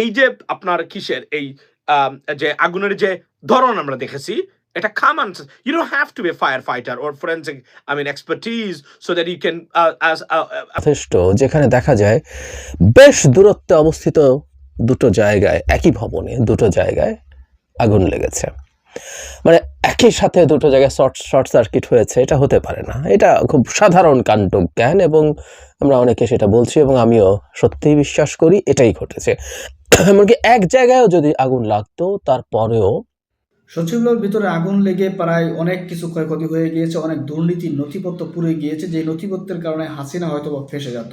এই যে আপনার কিসের, এই যে আগুনের যে ধরন আমরা দেখেছি, এটা common you don't have to be fire fighter or forensic I mean expertise so that you can যথেষ্ট, যেখানে দেখা যায় বেশ দূরত্বে অবস্থিত দুটো জায়গায়, একই ভবনে দুটো জায়গায় আগুন লেগেছে। মানে একই সাথে দুটো জায়গায় শর্ট শর্ট সার্কিট হয়েছে, এটা হতে পারে না। এটা খুব সাধারণ কাণ্ড জ্ঞান এবং আমরা অনেকে সেটা বলছি এবং আমিও সত্যিই বিশ্বাস করি, এটাই ঘটেছে। এমনকি এক জায়গায়ও যদি আগুন লাগতো, তারপরেও সচিবালয়ের ভিতরে আগুন লেগে প্রায় অনেক কিছু ক্ষয়ক্ষতি হয়ে গিয়েছে অনেক দুর্নীতির নথিপত্র পুড়ে গিয়েছে যে নথিপত্রের কারণে হাসিনা হয়তো বা ফেসে যেত।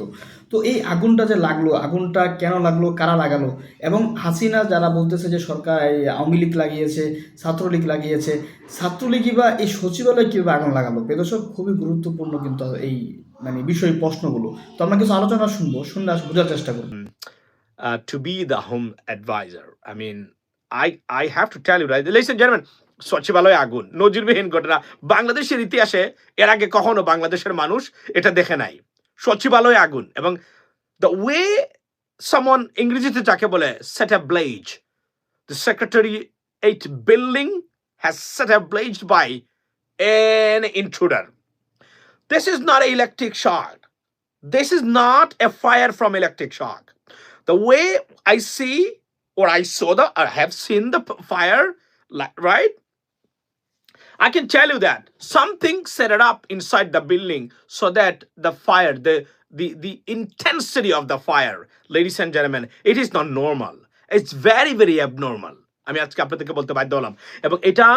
তো এই আগুনটা যে লাগল আগুনটা কেন লাগল কারা লাগালো? এবং হাসিনা যারা বলতেছে যে সরকার আওয়ামী লীগ লাগিয়েছে ছাত্রলীগ লাগিয়েছে ছাত্রলীগই বা এই সচিবালয় কীভাবে আগুন লাগালো? পেদর্শক খুবই গুরুত্বপূর্ণ কিন্তু এই মানে বিষয় প্রশ্নগুলো। তো আমরা কিছু আলোচনা শুনব শুনলে বোঝার চেষ্টা করব। to be the home advisor. I mean, I I have to tell you, right, ladies and gentlemen, সচিবালয় আগুন নজিরবিহীন ঘটনা। বাংলাদেশের ইতিহাসে এর আগে কখনো বাংলাদেশের মানুষ এটা দেখে নাই। সচিবালয় আগুন এবং দ্য ওয়ে সামন ইংরেজিতে যাকে বলে set a blaze the secretary eight building has set a blaze by an intruder this is not a electric shock this is not a fire from electric shock. The way I see or I saw the or have seen the fire, right? I can tell you that something set it up inside the building so that the fire, the the the intensity of the fire, ladies and gentlemen, it is not normal. It's very very abnormal. আমি আজকে আপনাদেরকে বলতে বাধ্য হলাম এবং এটা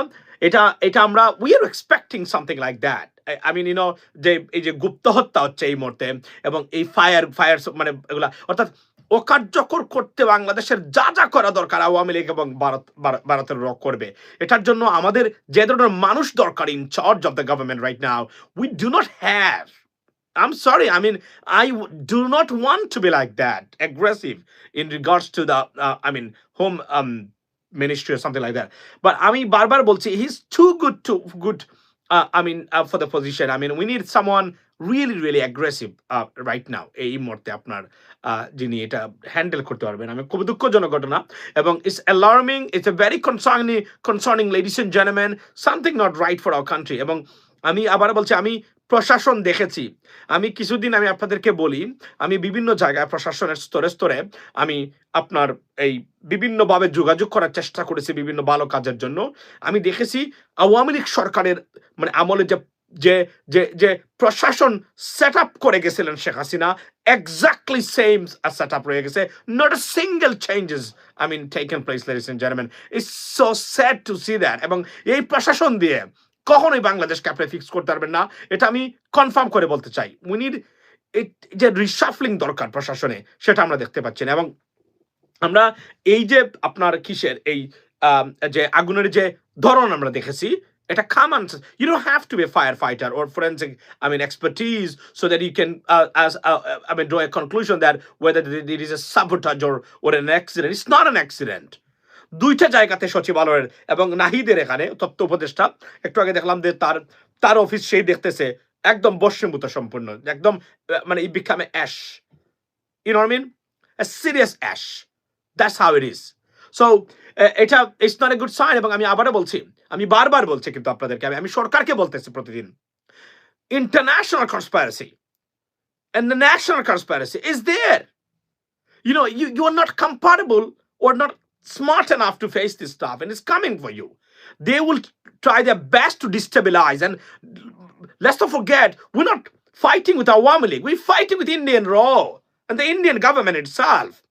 এটা এটা আমরা we are expecting something like that I mean you know যে এই যে গুপ্ত হত্যা হচ্ছে এই মুহূর্তে এবং এই ফায়ার ফায়ার মানে এগুলা অর্থাৎ অকার্যকর করতে বাংলাদেশের যা যা করা দরকার আওয়ামী লীগ এবং ভারত ভারত- ভারতের র করবে এটার জন্য আমাদের যে ধরনের মানুষ দরকার in charge of the government right now we do not have I'm sorry. I mean, I do not want to be like that, aggressive in regards to the, uh, I mean, home um, ministry or something like that. But I mean, Barbar Bolsi, he's too good to good. Uh, I mean, uh, for the position. I mean, we need someone really, really aggressive right now এই মুহূর্তে আপনার যিনি এটা handle করতে পারবেন আমি খুব দুঃখজনক ঘটনা এবং it's alarming it's a very concerning concerning ladies and gentleman something not right for our country এবং আমি আবার বলছি আমি প্রশাসন দেখেছি আমি কিছুদিন আমি আপনাদেরকে বলি আমি বিভিন্ন জায়গায় প্রশাসনের স্তরে স্তরে আমি আপনার এই বিভিন্নভাবে যোগাযোগ করার চেষ্টা করেছি বিভিন্ন ভালো কাজের জন্য আমি দেখেছি আওয়ামী লীগ সরকারের মানে আমলে যে যে যে যে প্রশাসন সেট আপ করে গেছিলেন Sheikh Hasina exactly same set up রয়ে গেছে। Not a single changes I mean taken place ladies and gentleman it's so sad to see that এবং এই প্রশাসন দিয়ে কখনোই বাংলাদেশকে আপনি ফিক্স করতে পারবেন না। এটা আমি কনফার্ম করে বলতে চাই। উই যে রিসাফলিং দরকার প্রশাসনে, সেটা আমরা দেখতে পাচ্ছি না। এবং আমরা এই যে আপনার কিসের, এই যে আগুনের যে ধরন আমরা দেখেছি এটা common you don't have to be fire fighter or forensic I mean expertise so that you can as I mean draw a conclusion that whether it is a sabotage or or an accident it's not an accident দুইটা জায়গাতে সচিবালয়ের এবং নাহিদের এখানে তত্ত্ব উপদেষ্টা, একটু আগে দেখলাম যে তার তার অফিস সেই দেখতেছে একদম বস্যমূত সম্পূর্ণ, একদম মানে ই become ash you know mean serious ash that's how it is so এটা it's not a good sign এবং আমি আবারও বলছি আমি বারবার বলছি কিন্তু আপনাদেরকে আমি আমি সরকারকে বলতেছি প্রতিদিন international conspiracy and the national conspiracy is there. You know, you, you are not compatible or not smart enough to face this stuff, and it's coming for you. They will try their best to destabilize. And let's not forget, we're not fighting with Awami League, we're fighting with Indian Raw and the Indian government itself.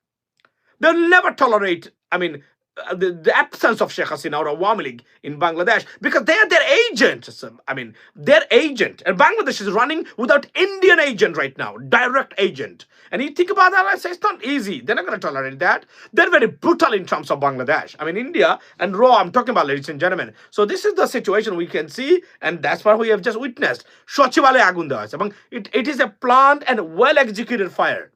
They'll never tolerate, I mean, uh, the, the absence of Sheikh Hasina or Awami League in Bangladesh because they are their agent. I mean, their agent. And Bangladesh is running without Indian agent right now, direct agent. And you think about that, I say it's not easy. They're not going to tolerate that. They're very brutal in terms of Bangladesh. I mean, India and Raw, I'm talking about, ladies and gentlemen. So this is the situation we can see, and that's what we have just witnessed. Shochivale Agunda. It is a planned and well executed fire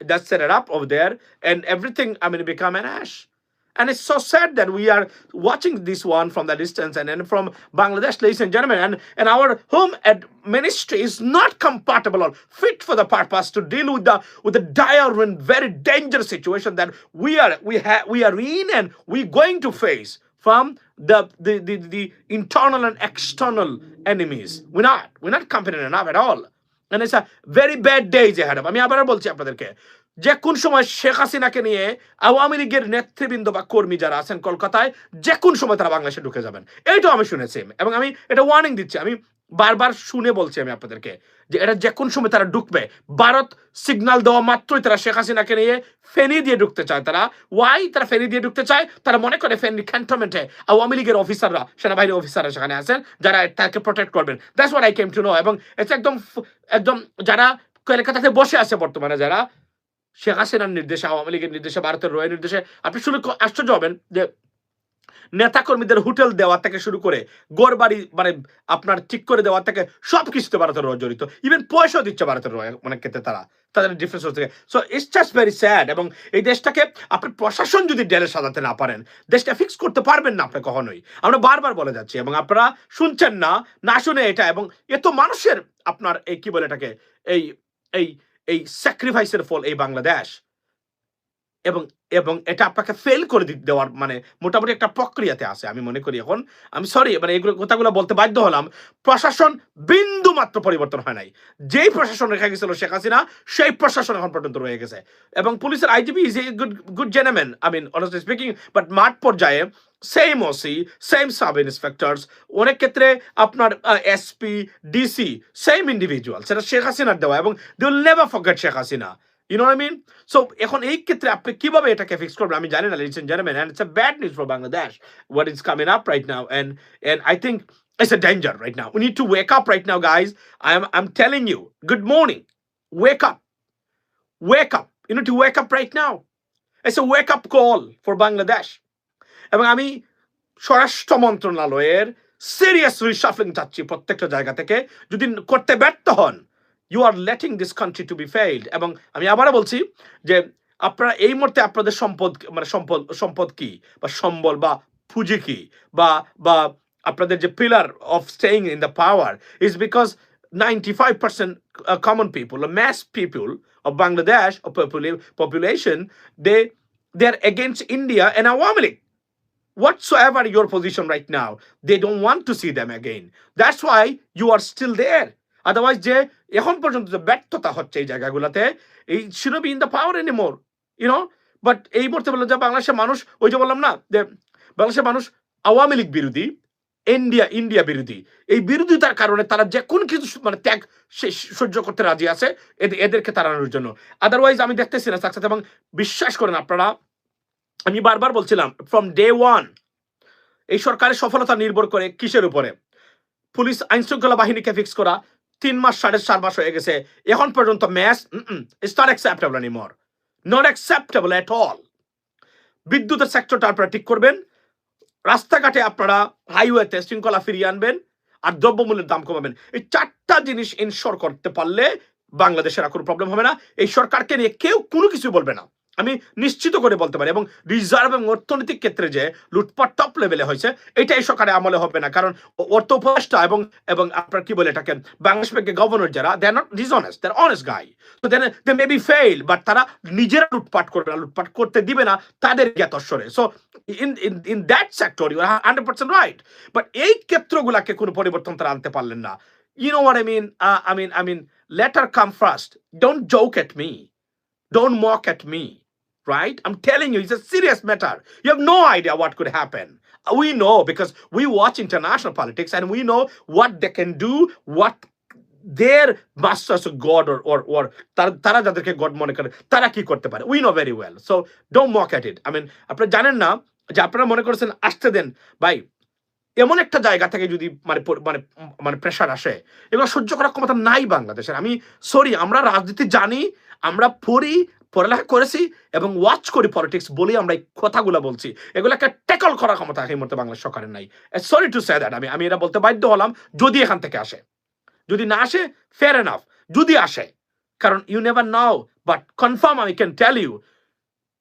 that's set it up over there, and everything, I mean, become an ash. And it's so sad that we are watching this one from the distance and, and from Bangladesh, ladies and gentlemen. And, and our home at ministry is not compatible or fit for the purpose to deal with the with the dire and very dangerous situation that we are we have we are in and we're going to face from the the, the the internal and external enemies. We're not we're not competent enough at all. And it's a very bad days ahead of আমি আবার বলছি আপনাদেরকে যে কোন সময় শেখ হাসিনাকে নিয়ে আওয়ামী লীগের নেতৃবৃন্দ বা কর্মী যারা আছেন কলকাতায়, যে কোন সময় তারা বাংলাদেশে ঢুকে যাবেন। এইটাও আমি শুনেছি এবং আমি এটা ওয়ার্নিং দিচ্ছি। আমি বারবার শুনে বলছি আমি আপনাদেরকে যে এটা যে কোন সময় তারা ঢুকবে, ভারত সিগন্যাল দেওয়া মাত্রই তারা শেখ হাসিনাকে নিয়ে ফেনি দিয়ে ঢুকতে চায়। তারা ওয়াই তারা ফেনি দিয়ে ঢুকতে চায়? তারা মনে করে ফেনি ক্যান্টনমেন্টে আওয়ামী লীগের অফিসাররা সেনাবাহিনী অফিসাররা সেখানে আছেন, যারা তাকে প্রোটেক্ট করবেন। That's what I came to know এবং এটা একদম একদম যারা কলকাতাতে বসে আছে বর্তমানে, যারা শেখ হাসিনার নির্দেশে, আওয়ামী লীগের নির্দেশে, ভারতের রয়ের নির্দেশে আপনি শুনে আশ্চর্য হবেন যে নেতাকর্মীদের হোটেল দেওয়া থেকে শুরু করে গোর বাড়ি মানে আপনার ঠিক করে দেওয়া থেকে সব কিছুতে ভারতের রয় জড়িত। ইভেন পয়সাও দিচ্ছে ভারতের রয় অনেক ক্ষেত্রে তারা। তাদের ডিফারেন্স থেকে so it's just very sad এবং এই দেশটাকে আপনি প্রশাসন যদি ডেলে সাজাতে না পারেন, দেশটা ফিক্স করতে পারবেন না আপনি কখনোই। আমরা বারবার বলে যাচ্ছি এবং আপনারা শুনছেন না না শুনে এটা এবং এত মানুষের আপনার এই কি বলে এটাকে, এই এই এই স্যাক্রিফাইসের ফল এই বাংলাদেশ এবং এবং এটা আপনাকে ফেল করে দেওয়ার মানে মোটামুটি একটা প্রক্রিয়াতে আছে। আমি মনে করি এখন, আমি সরি মানে এগুলো কথাগুলো বলতে বাধ্য হলাম। প্রশাসন বিন্দু মাত্র পরিবর্তন হয় নাই। যেই প্রশাসন রেখে গেছিল শেখ হাসিনা, সেই প্রশাসন এখন পর্যন্ত রয়ে গেছে। এবং পুলিশের IGP is a good good জেনামেন I mean honestly speaking but মাঠ পর্যায়ে same OC same sub inspectors অনেক ক্ষেত্রে আপনার এসপি ডিসি সেম ইন্ডিভিজুয়াল সেটা শেখ হাসিনার দেওয়া এবং they will never forget Sheikh Hasina. এখন এই ক্ষেত্রে আপনি কীভাবে এটাকে ফিক্স করবেন? আমি জানি না and a bad for Bangladesh what is coming up right now and and I think it's a danger right now we need to wake up right guys I am I am telling you good morning wake up wake up you up right now it's a wake call for Bangladesh এবং আমি স্বরাষ্ট্র মন্ত্রণালয়ের serious রিসাফলিং চাচ্ছি প্রত্যেকটা জায়গা থেকে। যদি করতে ব্যর্থ হন you are letting this country to be failed এবং আমি আবারও বলছি যে আপনারা এই মুহূর্তে আপনাদের সম্পদ মানে সম্পদ সম্পদ কি বা সম্বল বা পুঁজি কি বা বা আপনাদের যে pillar of staying in the power is because 95% uh, common people, a mass people of Bangladesh, of popula- population, they they're against India and Awami League. Whatsoever your position right now, they don't want to see them again. That's why you are still there. Otherwise, যে এখন পর্যন্ত যে ব্যর্থতা হচ্ছে এই জায়গাগুলোতে এই should be in the power anymore you know but এই মুহূর্তে বললাম যে বাংলাদেশের মানুষ ওই যে বললাম না যে বাংলাদেশের মানুষ আওয়ামী লীগ বিরোধী ইন্ডিয়া ইন্ডিয়া বিরোধী এই বিরোধিতার কারণে তারা যে কোন কিছু মানে ত্যাগ সহ্য করতে রাজি আছে এদের- এদেরকে তাড়ানোর জন্য। আদারওয়াইজ আমি দেখতেছি না সাকসেস এবং বিশ্বাস করেন আপনারা আমি বারবার বলছিলাম ফ্রম ডে ওয়ান এই সরকারের সফলতা নির্ভর করে কিসের উপরে? পুলিশ আইন শৃঙ্খলা বাহিনীকে ফিক্স করা তিন মাস সাড়ে চার মাস হয়ে গেছে। এখন পর্যন্ত much it's not acceptable anymore not acceptable at all বিদ্যুতের সেক্টরটা আপনারা ঠিক করবেন। রাস্তাঘাটে আপনারা হাইওয়েতে শৃঙ্খলা ফিরিয়ে আনবেন আর দ্রব্যমূল্যের দাম কমাবেন। এই চারটা জিনিস ইনশোর করতে পারলে বাংলাদেশের আর কোনো প্রবলেম হবে না। এই সরকারকে নিয়ে কেউ কোনো কিছু বলবে না। আমি নিশ্চিত করে বলতে পারি এবং রিজার্ভ এবং অর্থনৈতিক ক্ষেত্রে যে লুটপাট টপ লেভেলে হয়েছে এটা এই সরকারে আমলে হবে না কারণ অর্থ উপদেষ্টা এবং এবং আপনার কি বলে এটাকে বাংলাদেশ ব্যাংকের গভর্নর যারা they not dishonest they honest guy তো then they may be fail but তারা নিজেরা লুটপাট করবে না লুটপাট করতে দিবে না তাদের জ্ঞাতস্বরে so in in that sector you are hundred percent right but এই ক্ষেত্রগুলাকে কোনো পরিবর্তন তারা আনতে পারলেন না you know what I mean? Uh, I mean, I mean, let her come first. Don't joke at me. Don't mock at me. Right? I'm telling you, it's a serious matter. You have no idea what could happen. Uh, We know because we watch international politics and we know what they can do, what their masters of God or or or তারা যাদেরকে god মনে করে তারা কি করতে পারে we know very well so don't mock at it I mean আপনারা জানেন না যে আপনারা মনে করেছেন আসতে এমন একটা জায়গা থেকে যদি মানে মানে মানে প্রেশার আসে এগুলো সহ্য করার ক্ষমতা নাই বাংলাদেশের আমি সরি আমরা রাজনীতি জানি আমরা পড়ি পড়ালেখা করেছি এবং ওয়াচ করি পলিটিক্স বলেই আমরা এই কথাগুলো বলছি। এগুলোকে ট্যাকল করার ক্ষমতা এই মুহূর্তে বাংলাদেশ সরকারের নাই। সরি টু সে দ্যাট আমি আমি এটা বলতে বাধ্য হলাম যদি এখান থেকে আসে। যদি না আসে ফেয়ার এনাফ যদি আসে, কারণ you never know but confirm আমি can tell you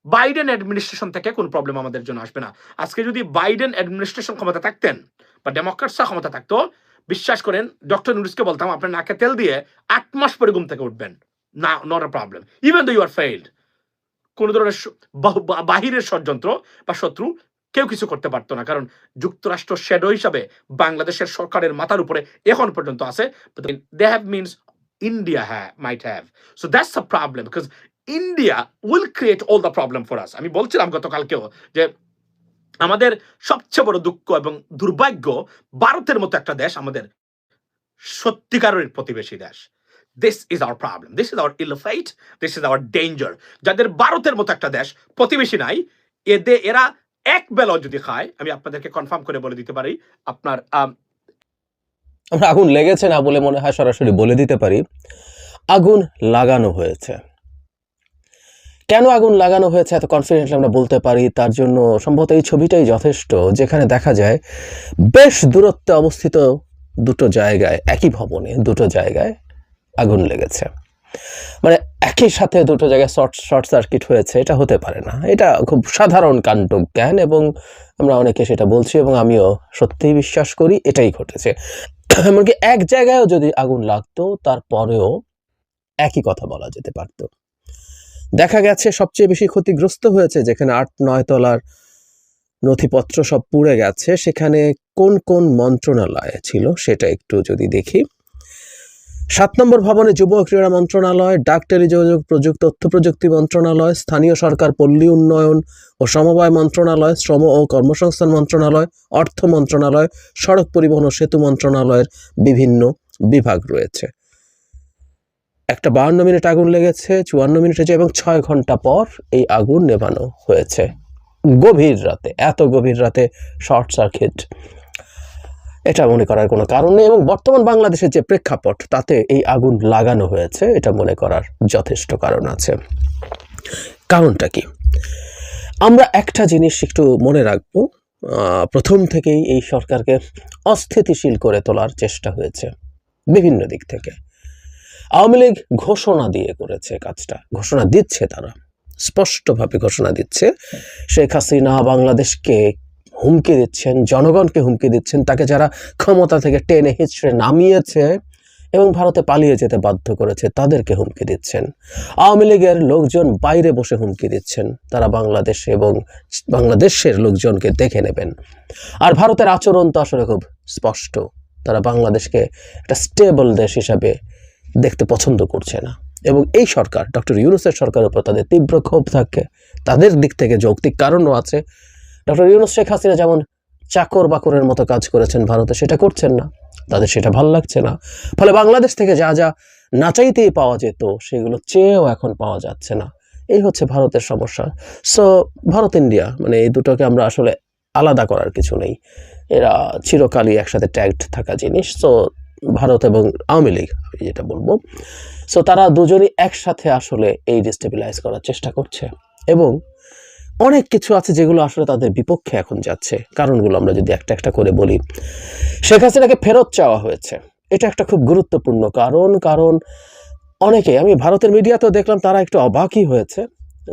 Biden administration থেকে কোন প্রবলেম আমাদের জন্য আসবে না। আজকে যদি বাইডেন অ্যাডমিনিস্ট্রেশন ক্ষমতা থাকতেন বা ডেমোক্রেটসরা ক্ষমতা থাকতো, বিশ্বাস করেন ডক্টর নুরিসকে বলতাম, আপনার নাকে তেল দিয়ে আট মাস পরে ঘুম থেকে উঠবেন। না not a problem even though you are failed কোন ধরনের বাহিরের ষড়যন্ত্র বা শত্রু কেউ কিছু করতে পারতো না। কারণ যুক্তরাষ্ট্র শ্যাডো হিসাবে বাংলাদেশের সরকারের মাথার উপরে এখন পর্যন্ত আছে। দে হ্যাভ মিনস ইন্ডিয়া হ্যাঁ might have so that's a problem because India will create all the problem for us আমি বলছিলাম গতকালকেও যে আমাদের সবচেয়ে বড় দুঃখ এবং দুর্ভাগ্য ভারতের মতো একটা দেশ আমাদের সত্যিকারের প্রতিবেশী দেশ। This is our problem this is our ill fight this is our danger যাদের ভারতের মতো একটা দেশ, প্রতিবেশী নাই এদের এরা এক বেলাও যদি খায়, আমি আপনাদেরকে কনফার্ম করে বলে দিতে পারি, আপনার আমরা আগুন লেগেছে না বলে মনে হয় সরাসরি বলে দিতে পারি। আগুন লাগানো হয়েছে। কেন আগুন লাগানো হয়েছে এত কনফিডেন্টলি আমরা বলতে পারি? তার জন্য সম্ভবত এই ছবিটাই যথেষ্ট, যেখানে দেখা যায় বেশ দূরত্বে অবস্থিত দুটো জায়গায়, একই ভবনে দুটো জায়গায় আগুন লেগেছে। মানে একই সাথে দুটো জায়গায় শর্ট শর্ট সার্কিট হয়েছে, এটা হতে পারে না। এটা খুব সাধারণ কাণ্ড জ্ঞান এবং আমরা অনেকে সেটা বলছি এবং আমিও সত্যিই বিশ্বাস করি, এটাই ঘটেছে। এমনকি এক জায়গায়ও যদি আগুন লাগতো, তারপরেও একই কথা বলা যেতে পারত। দেখা গেছে সবচেয়ে বেশি ক্ষতিগ্রস্ত হয়েছে যেখানে আট, নয় তলার নথিপত্র সব পুড়ে গেছে, সেখানে কোন কোন মন্ত্রণালয় ছিল সেটা একটু যদি দেখি। সাত নম্বর ভবনে যুব ক্রীড়া মন্ত্রণালয়, ডাক টেলিযোগাযোগ প্রযুক্তি, তথ্য প্রযুক্তি মন্ত্রণালয়, স্থানীয় সরকার, পল্লী উন্নয়ন ও সমবায় মন্ত্রণালয়, শ্রম ও কর্মসংস্থান মন্ত্রণালয়, অর্থ মন্ত্রণালয়, সড়ক পরিবহন ও সেতু মন্ত্রণালয়ের বিভিন্ন বিভাগ রয়েছে। একটা বাহান্ন মিনিট আগুন লেগেছে, চুয়ান্ন মিনিট হয়েছে এবং ছয় ঘণ্টা পর এই আগুন নেভানো হয়েছে। গভীর রাতে, এত গভীর রাতে শর্ট সার্কিট। এটা মনে করার কোনো কারণ নেই এবং বর্তমান বাংলাদেশের যে প্রেক্ষাপট, তাতে এই আগুন লাগানো হয়েছে, এটা মনে করার যথেষ্ট কারণ আছে। কারণটা কি? আমরা একটা জিনিস একটু মনে রাখব প্রথম থেকেই এই সরকারকে অস্থিতিশীল করে তোলার চেষ্টা হয়েছে, বিভিন্ন দিক থেকে। আওয়ামী লীগ ঘোষণা দিয়ে করেছে কাজটা, ঘোষণা দিচ্ছে তারা, স্পষ্টভাবে ঘোষণা দিচ্ছে। শেখ হাসিনা বাংলাদেশকে হুমকি দিচ্ছেন, জনগণকে হুমকি দিচ্ছেন, তাকে যারা ক্ষমতা থেকে টেনে হিচড়ে নামিয়েছে এবং ভারতে পালিয়ে যেতে বাধ্য করেছে, তাদেরকে হুমকি দিচ্ছেন। আওয়ামী লীগের লোকজন বাইরে বসে হুমকি দিচ্ছেন, তারা বাংলাদেশ এবং বাংলাদেশের লোকজনকে দেখে নেবেন। আর ভারতের আচরণ তো আসলে খুব স্পষ্ট, তারা বাংলাদেশকে একটা স্টেবল দেশ হিসাবে দেখতে পছন্দ করছে না। এবং এই সরকার, ডক্টর ইউনুসের সরকারের উপর তাদের তীব্র ক্ষোভ থাকে, তাদের দিক থেকে যৌক্তিক কারণও আছে ডক্টর ইউনুস শেখ হাসিনা যেমন চাকর বাকরের মতো কাজ করেছেন ভারতে, সেটা করছেন না। তাদের সেটা ভালো লাগছে না। ফলে বাংলাদেশ থেকে যা যা না চাইতেই পাওয়া যেত, সেগুলো চেয়েও এখন পাওয়া যাচ্ছে না। এই হচ্ছে ভারতের সমস্যা। সো ভারত ইন্ডিয়া মানে এই দুটোকে আমরা আসলে আলাদা করার কিছু নেই। এরা চিরকালই একসাথে ট্যাগড থাকা জিনিস। সো ভারত এবং আওয়ামী লীগ, আমি যেটা বলব। সো তারা দুজনই একসাথে আসলে এই ডিস্টেবিলাইজ করার চেষ্টা করছে। এবং অনেক কিছু আছে যেগুলো আসলে তাদের বিপক্ষে এখন যাচ্ছে। কারণগুলো আমরা যদি একটা একটা করে বলি। শেখ হাসিনাকে ফেরত চাওয়া হয়েছে। এটা একটা খুব গুরুত্বপূর্ণ কারণ কারণ অনেকে, আমি ভারতের মিডিয়াতেও দেখলাম তারা একটু অবাকই হয়েছে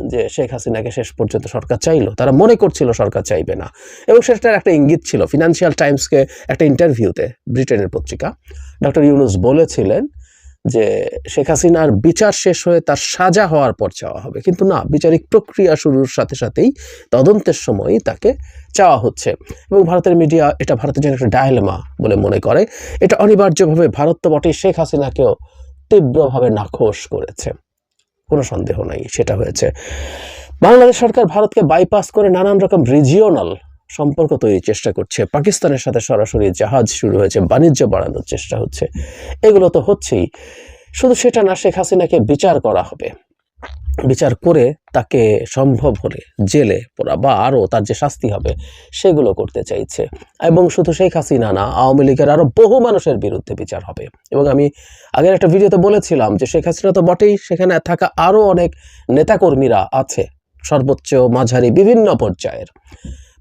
যে শেখ হাসিনাকে শেষ পর্যন্ত সরকার চাইলো। তারা মনে করছিল সরকার চাইবে না। এবং সেটার একটা ইঙ্গিত ছিল। ফিনান্সিয়াল টাইমসকে একটা ইন্টারভিউতে ব্রিটেনের পত্রিকা, ডক্টর ইউনুস বলেছিলেন যে শেখ হাসিনার বিচার শেষ হয়ে তার সাজা হওয়ার পর চাওয়া হবে। কিন্তু না, বিচারিক প্রক্রিয়া শুরুর সাথে সাথেই তদন্তের সময়ই তাকে চাওয়া হচ্ছে। এবং ভারতের মিডিয়া এটা ভারতের জন্য একটা ডায়লেমা বলে মনে করে। এটা অনিবার্যভাবে ভারত তো বটেই শেখ হাসিনাকেও তীব্রভাবে নাখোশ করেছে। কোনো সন্দেহ নাই, সেটা হয়েছে। বাংলাদেশ সরকার ভারতকে বাইপাস করে নানান রকম রিজিওনাল সম্পর্ক তৈরির চেষ্টা করছে। পাকিস্তানের সাথে সরাসরি জাহাজ শুরু হয়েছে, বাণিজ্য বাড়ানোর চেষ্টা হচ্ছে। এগুলো তো হচ্ছেই। শুধু সেটা না, শেখ হাসিনাকে বিচার করা হবে। বিচার করে তাকে সম্ভব হলে জেলে পড়া বা আরও তার যে শাস্তি হবে, সেগুলো করতে চাইছে। এবং শুধু শেখ হাসিনা না, আওয়ামী লীগের আরও বহু মানুষের বিরুদ্ধে বিচার হবে। এবং আমি আগের একটা ভিডিওতে বলেছিলাম যে শেখ হাসিনা তো বটেই, সেখানে থাকা আরও অনেক নেতাকর্মীরা আছে, সর্বোচ্চ মাঝারি বিভিন্ন পর্যায়ের।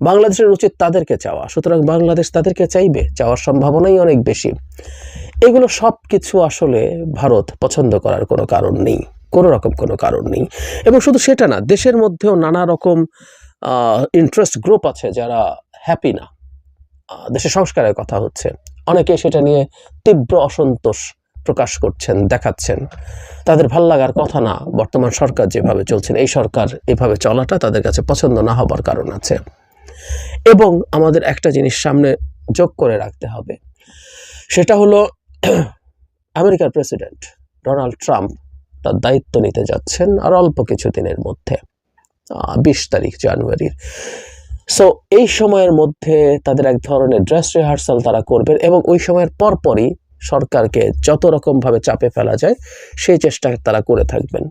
বাংলাদেশের উচিত তাদেরকে চাওয়া। সুতরাং বাংলাদেশ তাদেরকে চাইবে, চাওয়ার সম্ভাবনাই অনেক বেশি। এগুলো সব কিছু আসলে ভারত পছন্দ করার কোনো কারণ নেই, কোনো রকম কোনো কারণ নেই। এবং শুধু সেটা না, দেশের মধ্যেও নানা রকম ইন্টারেস্ট গ্রুপ আছে যারা হ্যাপি না। দেশের সংস্কারের কথা হচ্ছে। অনেকে সেটা নিয়ে তীব্র অসন্তোষ প্রকাশ করছেন, দেখাচ্ছেন। তাদের ভালো লাগার কথা না, বর্তমান সরকার যেভাবে চলছেন, এই সরকার এভাবে চলাটা তাদের কাছে পছন্দ না হবার কারণ আছে। এবং আমাদের একটা জিনিস সামনে যোগ করে রাখতে হবে। সেটা হলো আমেরিকার প্রেসিডেন্ট ডোনাল্ড ট্রাম্প তার দায়িত্ব নিতে যাচ্ছেন আর অল্প কিছু দিনের মধ্যে বিশ তারিখ জানুয়ারির। সো এই সময়ের মধ্যে তাদের এক ধরনের ড্রেস রিহার্সাল তারা করবেন এবং ওই সময়ের পরপরই সরকারকে যত রকমভাবে চাপে ফেলা যায়, সেই চেষ্টা তারা করে থাকবেন।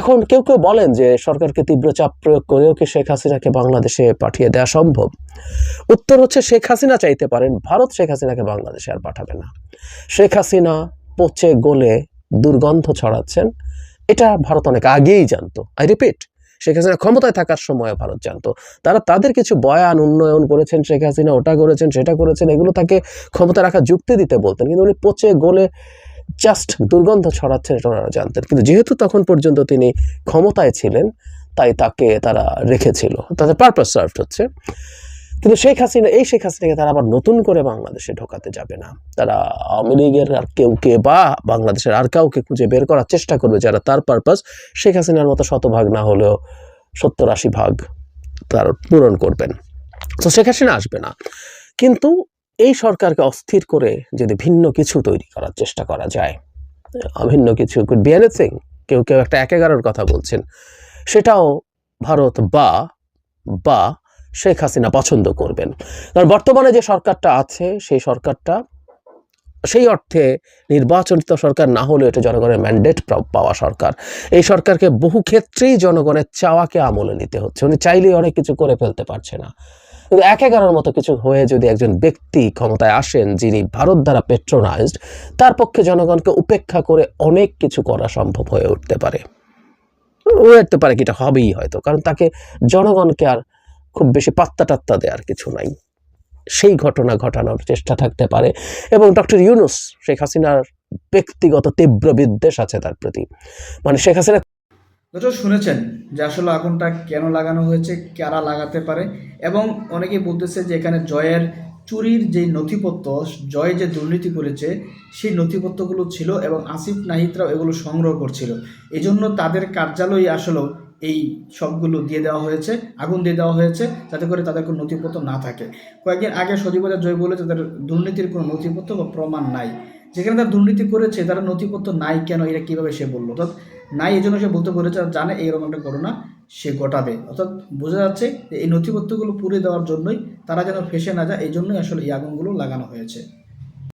এখন কেউ কেউ বলেন যে সরকারকে তীব্র চাপ প্রয়োগ করেও কি শেখ হাসিনাকে বাংলাদেশে পাঠিয়ে দেওয়া সম্ভব? উত্তর হচ্ছে শেখ হাসিনা চাইতে পারেন, ভারত শেখ হাসিনাকে বাংলাদেশে আর পাঠাবে না। শেখ হাসিনা পচে গলে দুর্গন্ধ ছড়াচ্ছেন, এটা ভারত অনেক আগেই জানতো। আই রিপিট শেখ হাসিনা ক্ষমতায় থাকার সময় ভারত জানতো। তারা তাদের কিছু বয়ান, উন্নয়ন করেছেন, শেখ হাসিনা ওটা করেছেন, সেটা করেছেন, এগুলো তাকে ক্ষমতা রাখা যুক্তি দিতে বলতেন, কিন্তু উনি পচে গলে জাস্ট দুর্গন্ধ ছড়াচ্ছেন এটা ওনারা জানতেন। কিন্তু যেহেতু তখন পর্যন্ত তিনি ক্ষমতায় ছিলেন, তাই তাকে তারা রেখেছিল। তাদের পারপাস সার্ভ হচ্ছে। কিন্তু শেখ হাসিনা, এই শেখ হাসিনাকে তারা আবার নতুন করে বাংলাদেশে ঢোকাতে যাবে না। তারা আওয়ামী লীগের আর কেউ কে বা বাংলাদেশের আর কাউকে খুঁজে বের করার চেষ্টা করবে যারা তার পারপাস শেখ হাসিনার মতো শতভাগ না হলেও সত্তর আশি ভাগ তার পূরণ করবেন। তো শেখ হাসিনা আসবে না। কিন্তু এই সরকারকে অস্থির করে যদি ভিন্ন কিছু তৈরি করার চেষ্টা করা যায়। ভিন্ন কিছু কুড বি কেউ কেউ একটা এক এগারোর কথা বলছেন। সেটাও ভারত বা বা শেখ হাসিনা পছন্দ করবেন। কারণ বর্তমানে যে সরকারটা আছে, সেই সরকারটা, সেই অর্থে নির্বাচনিত সরকার না হলেও এটা জনগণের ম্যান্ডেট পাওয়া সরকার। এই সরকারকে বহু ক্ষেত্রেই জনগণের চাওয়াকে আমলে নিতে হচ্ছে। উনি চাইলেই অনেক কিছু করে ফেলতে পারছে না। কিন্তু এক এগারোর মতো কিছু হয়ে যদি একজন ব্যক্তি ক্ষমতায় আসেন যিনি ভারত দ্বারা পেট্রোনাইজড তার পক্ষে জনগণকে উপেক্ষা করে অনেক কিছু করা সম্ভব হয়ে উঠতে পারে। হয়ে উঠতে পারে কি এটা হবেই হয়তো, কারণ তাকে জনগণকে আর খুব বেশি পাত্তা টাত্তা দেওয়ার কিছু নাই। সেই ঘটনা ঘটানোর চেষ্টা থাকতে পারে এবং ডক্টর ইউনুস শেখ হাসিনার ব্যক্তিগত তীব্র বিদ্বেষ আছে তার প্রতি। মানে শেখ হাসিনা দর্শক, শুনেছেন যে আসলে আগুনটা কেন লাগানো হয়েছে, কারা লাগাতে পারে? এবং অনেকেই বলতেছে যে এখানে জয়ের চুরির যে নথিপত্র, জয় যে দুর্নীতি করেছে, সেই নথিপত্রগুলো ছিল এবং আসিফ নাহিদরাও এগুলো সংগ্রহ করছিল। এই জন্য তাদের কার্যালয়ে আসলেও এই সবগুলো দিয়ে দেওয়া হয়েছে, আগুন দিয়ে দেওয়া হয়েছে, যাতে করে তাদের কোনো নথিপত্র না থাকে। কয়েকদিন আগে সজীবতা জয় বলে তাদের দুর্নীতির কোনো নথিপত্র বা প্রমাণ নাই। যেখানে তারা দুর্নীতি করেছে, তারা নথিপত্র নাই কেন এটা কীভাবে সে বলল? অর্থাৎ নাই, এই জন্য সে বলতে পেরেছে আর জানে এইরকম একটা ঘটনা সে ঘটাবে। অর্থাৎ বোঝা যাচ্ছে যে এই নথিপত্রগুলো পুড়ে দেওয়ার জন্যই তারা যেন ফেসে না যায়, এই জন্যই আসলে এই আগুনগুলো লাগানো হয়েছে।